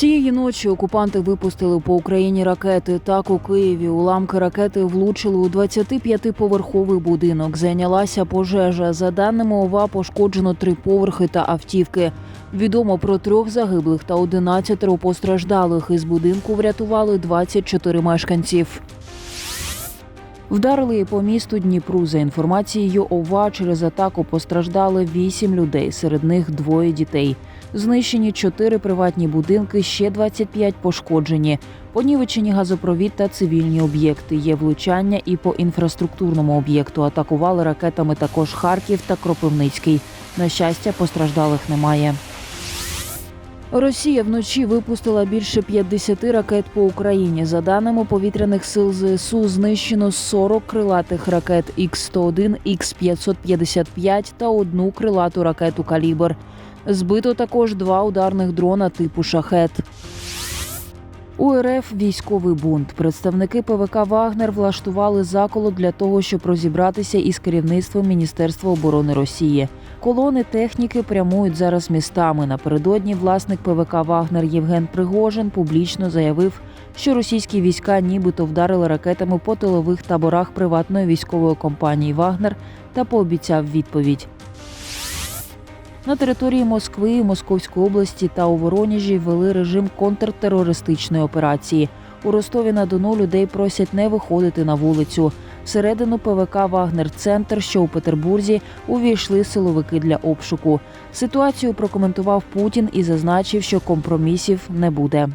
Цієї ночі окупанти випустили по Україні ракети. Так у Києві уламки ракети влучили у 25-поверховий будинок. Зайнялася пожежа. За даними ОВА, пошкоджено три поверхи та автівки. Відомо про трьох загиблих та 11 постраждалих. Із будинку врятували 24 мешканців. Вдарили і по місту Дніпру. За інформацією ОВА, через атаку постраждали 8 людей, серед них двоє дітей. Знищені чотири приватні будинки, ще 25 пошкоджені. Понівечені газопровід та цивільні об'єкти. Є влучання і по інфраструктурному об'єкту. Атакували ракетами також Харків та Кропивницький. На щастя, постраждалих немає. Росія вночі випустила більше 50 ракет по Україні. За даними повітряних сил ЗСУ, знищено 40 крилатих ракет Х-101, Х-555 та одну крилату ракету «Калібр». Збито також два ударних дрона типу «Шахет». У РФ військовий бунт. Представники ПВК Вагнер влаштували заколот для того, щоб розібратися із керівництвом Міністерства оборони Росії. Колони техніки прямують зараз містами. Напередодні власник ПВК Вагнер Євген Пригожин публічно заявив, що російські війська нібито вдарили ракетами по тилових таборах приватної військової компанії Вагнер та пообіцяв відповідь. На території Москви, Московської області та у Воронежі ввели режим контртерористичної операції. У Ростові на Дону людей просять не виходити на вулицю. Всередину ПВК Вагнер Центр, що у Петербурзі, увійшли силовики для обшуку. Ситуацію прокоментував Путін і зазначив, що компромісів не буде.